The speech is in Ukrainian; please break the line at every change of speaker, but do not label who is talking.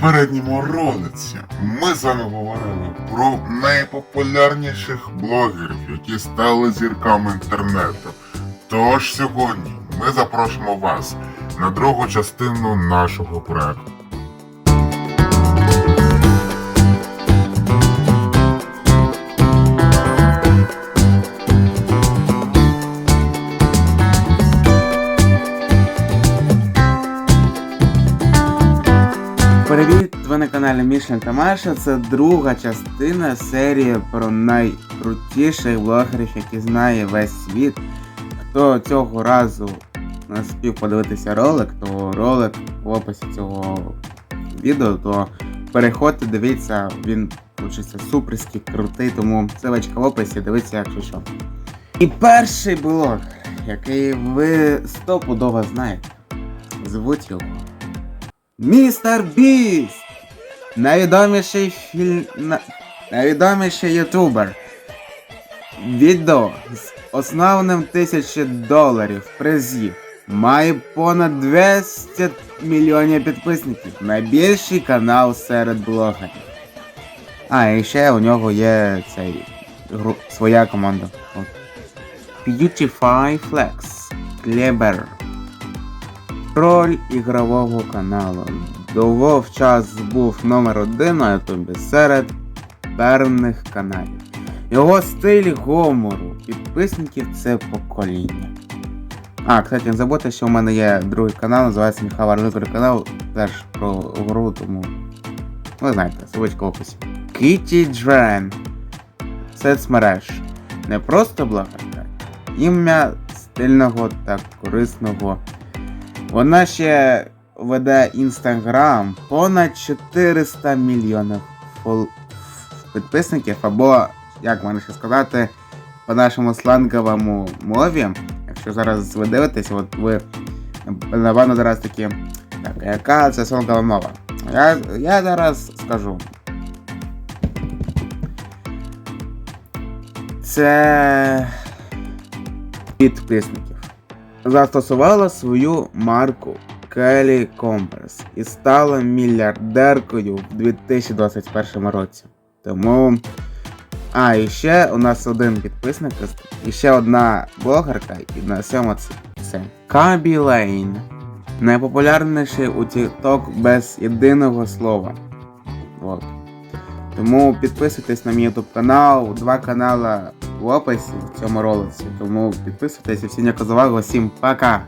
попередньому ролиці ми з вами говорили про найпопулярніших блогерів, які стали зірками інтернету. Тож сьогодні ми запрошуємо вас на другу частину нашого проекту.
Привіт! Ви на каналі Мішлен та Маша. Це друга частина серії про найкрутіших блогерів, які знає весь світ. Хто цього разу не спів подивитися ролик, то ролик в описі цього відео, то переходьте, дивіться, він получиться суперський, крутий, тому ссылочка в описі, дивіться, якщо що. І перший блогер, який ви стопудово знаєте, звуть його. Містер Біст! Найвідоміший фільм... на- Найвідоміший ютубер. Відео з основним тисячі доларів призів. Має понад 200 мільйонів підписників. Найбільший канал серед блогерів. А, і ще у нього є цей гру... своя команда. От. Beautify Flex. Kleber. Роль ігрового каналу. Довгов час був номер один на ютубі серед певних каналів. Його стиль гумору, підписників це покоління. А, кстати, не забудьте, що в мене є другий канал, називається Міхал Арликор канал, теж про гру, тому ви знаєте, ссылочка в описі. Кіті Джрен. Соцмереж. Не просто блогерка, ім'я стильного та корисного вона ще веде інстаграм понад 400 мільйонів фол... підписників, або, як можна ще сказати, по нашому сленговому мові. Якщо зараз ви дивитесь, от ви напевно зараз такі. Так, яка це сленгова мова? Я, я зараз скажу. Це підписників застосувала свою марку Келі Компрес і стала мільярдеркою в 2021 році. Тому. А, і ще у нас один підписник, і ще одна блогерка, і на цьому це. Кабі Лейн. Найпопулярніший у TikTok без єдиного слова. От. Тому підписуйтесь на мій YouTube канал, два канали в описі в цьому ролиці. Тому підписуйтесь і всім дякую за всім пока!